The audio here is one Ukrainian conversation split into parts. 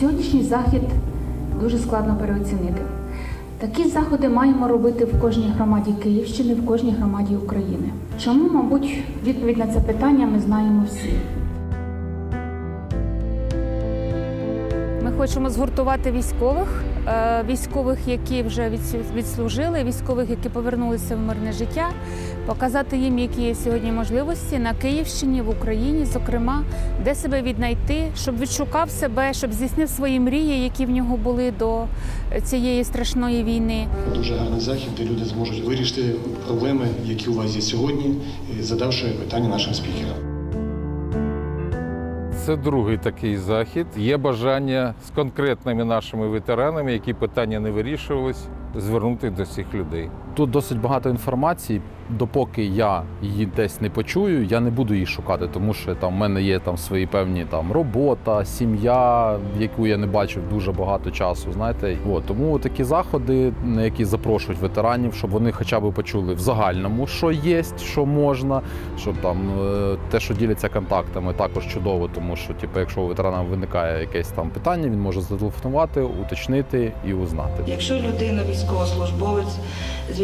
Сьогоднішній захід дуже складно переоцінити. Такі заходи маємо робити в кожній громаді Київщини, в кожній громаді України. Чому, мабуть, відповідь на це питання ми знаємо всі. Хочемо згуртувати військових, е, військових, які вже відслужили, військових, які повернулися в мирне життя, показати їм, які є сьогодні можливості на Київщині, в Україні, зокрема, де себе віднайти, щоб відшукав себе, щоб здійснив свої мрії, які в нього були до цієї страшної війни. Дуже гарний захід, де люди зможуть вирішити проблеми, які у вас є сьогодні, задавши питання нашим спікерам. Це другий такий захід. Є бажання з конкретними нашими ветеранами, які питання не вирішувались, звернути до цих людей. Тут досить багато інформації. Допоки я її десь не почую, я не буду її шукати, тому що там в мене є там свої певні там робота, сім'я, яку я не бачив дуже багато часу. Знаєте, От, тому такі заходи, на які запрошують ветеранів, щоб вони хоча б почули в загальному, що є, що можна, щоб там е, те, що діляться контактами, також чудово, тому що, типу, якщо у ветерана виникає якесь там питання, він може зателефонувати, уточнити і узнати. Якщо людина військовослужбовець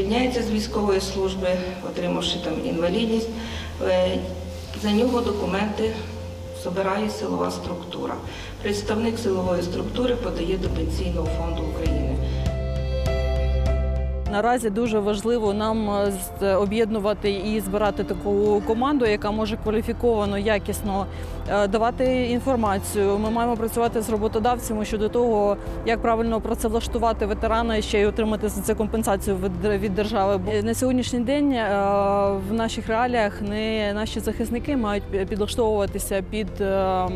звільняється з військової служби, отримавши там інвалідність, е, за нього документи збирає силова структура. Представник силової структури подає до Пенсійного фонду України. Наразі дуже важливо нам е, об'єднувати і збирати таку команду, яка може кваліфіковано, якісно е, давати інформацію. Ми маємо працювати з роботодавцями щодо того, як правильно працевлаштувати ветерана і ще й отримати за це компенсацію від- держави. На сьогоднішній день е, в наших реаліях не наші захисники мають підлаштовуватися під е,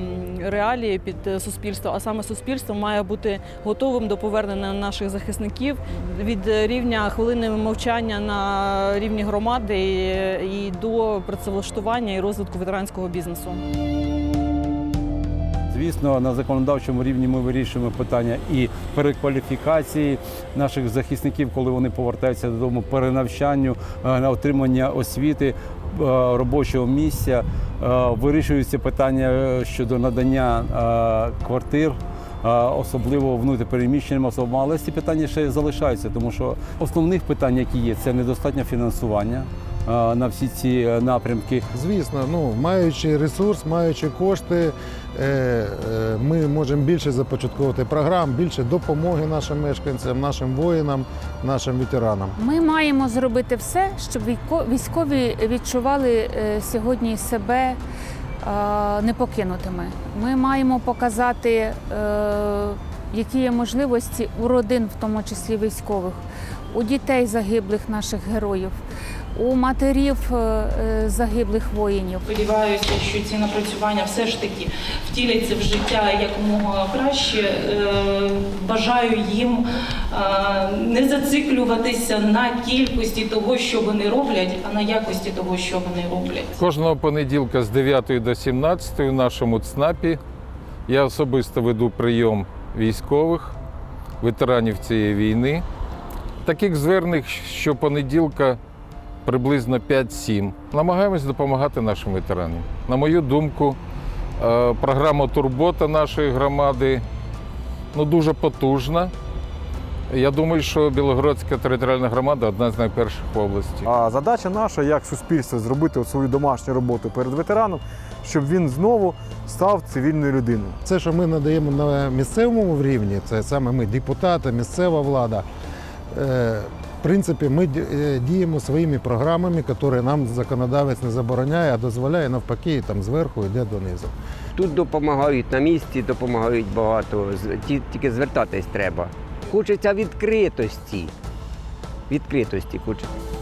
реалії, під е, суспільство, а саме суспільство має бути готовим до повернення наших захисників від рівня хвилини мовчання на рівні громади і, до працевлаштування і розвитку ветеранського бізнесу. Звісно, на законодавчому рівні ми вирішуємо питання і перекваліфікації наших захисників, коли вони повертаються додому, перенавчанню, е, на отримання освіти, е, робочого місця. Е, Вирішуються питання щодо надання квартир. Особливо внутріпереміщеним особам, але ці питання ще залишаються, тому що основних питань, які є, це недостатнє фінансування на всі ці е, напрямки. Звісно, ну маючи ресурс, маючи кошти, е, е, ми можемо більше започатковувати програм, більше допомоги нашим мешканцям, нашим воїнам, нашим ветеранам. Ми маємо зробити все, щоб військові відчували сьогодні себе е, непокинутими. Ми маємо показати, е, які є можливості у родин, в тому числі військових, у дітей загиблих наших героїв, у матерів е, е, загиблих воїнів. Сподіваюся, що ці напрацювання все ж таки втіляться в життя якомога краще. Е, Бажаю їм не зациклюватися на кількості того, що вони роблять, а на якості того, що вони роблять. Кожного понеділка з 9 до 17 у нашому ЦНАПі я особисто веду прийом військових, ветеранів цієї війни. Таких звернень щопонеділка приблизно 5-7. Намагаємось допомагати нашим ветеранам. На мою думку, е, програма Турбота нашої громади ну, дуже потужна. Я думаю, що Білогородська територіальна громада одна з найперших в області. А задача наша, як суспільство, зробити свою домашню роботу перед ветераном, щоб він знову став цивільною людиною. Це, що ми надаємо на місцевому рівні, це саме ми, депутати, місцева влада. е, В принципі, ми е, діємо своїми програмами, які нам законодавець не забороняє, а дозволяє навпаки, там зверху йде донизу. Тут допомагають на місці, допомагають багато. Тільки звертатись треба. Хочеться відкритості. Відкритості хочеться.